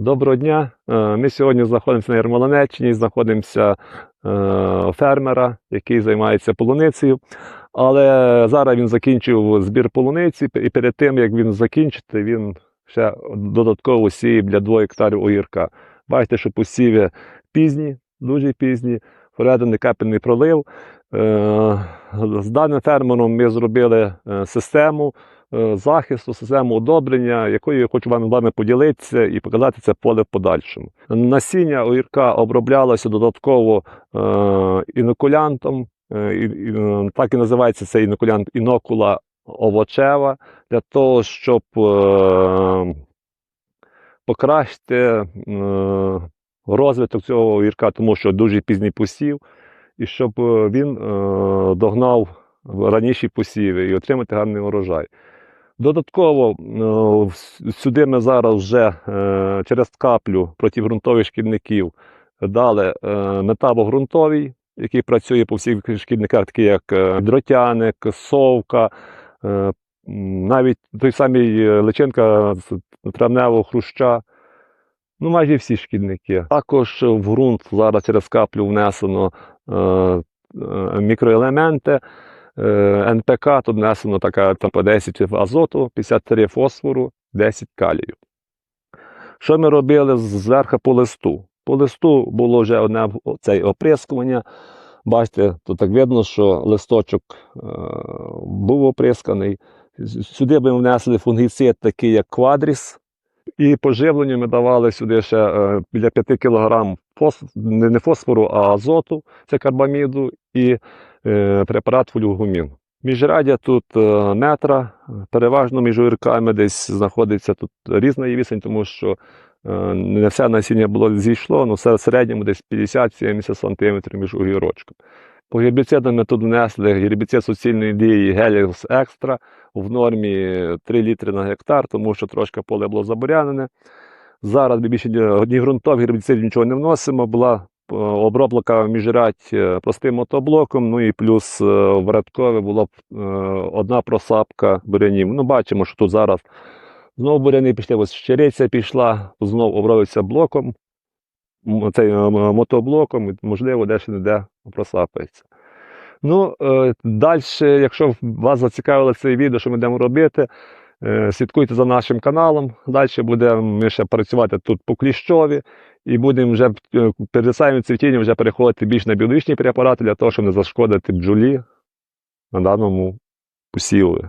Доброго дня. Е, Ми сьогодні знаходимося на Ярмолинеччині, знаходимося е, фермера, який займається полуницею. Але зараз він закінчив збір полуниці, і перед тим, як він закінчити, він ще додатково сіє для 2 гектарів огірка. Бачите, що посіви пізні, дуже пізні, впередений капельний пролив. Е, З даним фермером ми зробили систему захисту, систему одобрення, якою я хочу вам вами поділитися і показати це поле в подальшому. Насіння огірка оброблялося додатково е, інокулянтом. е, е, Так і називається цей інокулянт інокула овочева, для того, щоб е, покращити е, розвиток цього огірка, тому що дуже пізній посів, і щоб е, він е, догнав раніші посіви і отримати гарний урожай. Додатково е, сюди ми зараз вже е, через каплю протиґрунтових шкідників дали е, метабогрунтовий, який працює по всіх шкідниках, такі як дротяник, совка, навіть той самий личинка травневого хруща. Ну, майже всі шкідники. Також в ґрунт зараз через каплю внесено мікроелементи. Е, НПК тут внесено така там по 10 азоту, 53 фосфору, 10 калію. Що ми робили зверху по листу? По листу було вже одне цей оприскування. Бачите, тут так видно, що листочок е, був оприсканий. Сюди ми внесли фунгіцид, такий як квадріс. І по живленню ми давали сюди ще е, біля 5 кг фос... не, фосфору, а азоту, це карбаміду, і е, препарат фолюгумін. Міжрадя тут е, метра, переважно між огірками десь знаходиться тут різна є відстань, тому що е, не все насіння було зійшло, але все в середньому десь 50-70 см між огірочком. По гербіцидам ми тут внесли гербіцид суцільної дії Helix Extra в нормі 3 літри на гектар, тому що трошки поле було заборянене. Зараз більше ні- ґрунтових гербіцидів нічого не вносимо. Була е, обробка міжрядь е, простим мотоблоком, ну і плюс е, в рядкове була одна просапка бурянів. Ну, бачимо, що тут зараз знову буряни пішли, ось щириця пішла, знову обробиться блоком, е, мотоблоком, можливо, де ще не просапається. Ну, е, далі, якщо вас зацікавило це відео, що ми будемо робити, е, слідкуйте за нашим каналом. Далі будемо ще працювати тут по кліщові і будемо вже перед самим цвітінням вже переходити більш на біологічні препарати для того, щоб не зашкодити бджолі на даному посіві.